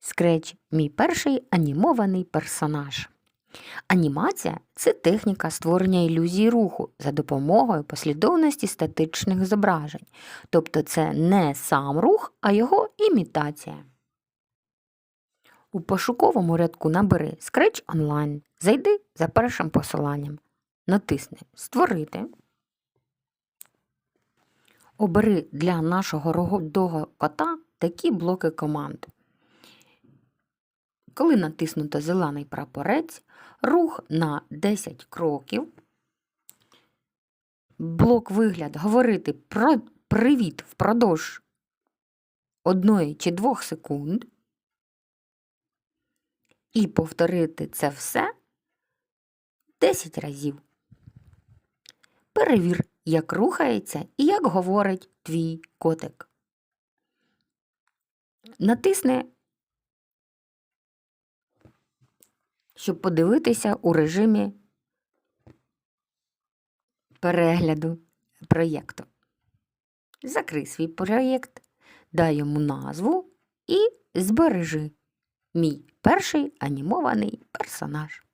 Scratch – мій перший анімований персонаж. Анімація це техніка створення ілюзії руху за допомогою послідовності статичних зображень. Тобто це не сам рух, а його імітація. У пошуковому рядку набери Scratch Online. Зайди за першим посиланням. Натисни Створити. Обери для нашого рогодого кота такі блоки команд. Коли натиснуто зелений прапорець, рух на 10 кроків, блок вигляд говорити про привіт впродовж одної чи двох секунд і повторити це все 10 разів. Перевір, як рухається і як говорить твій котик. Натисни щоб подивитися у режимі перегляду проєкту. Закрий свій проєкт, дай йому назву і збережи мій перший анімований персонаж.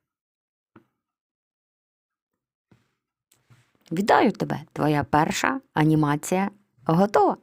Вітаю тебе! Твоя перша анімація готова.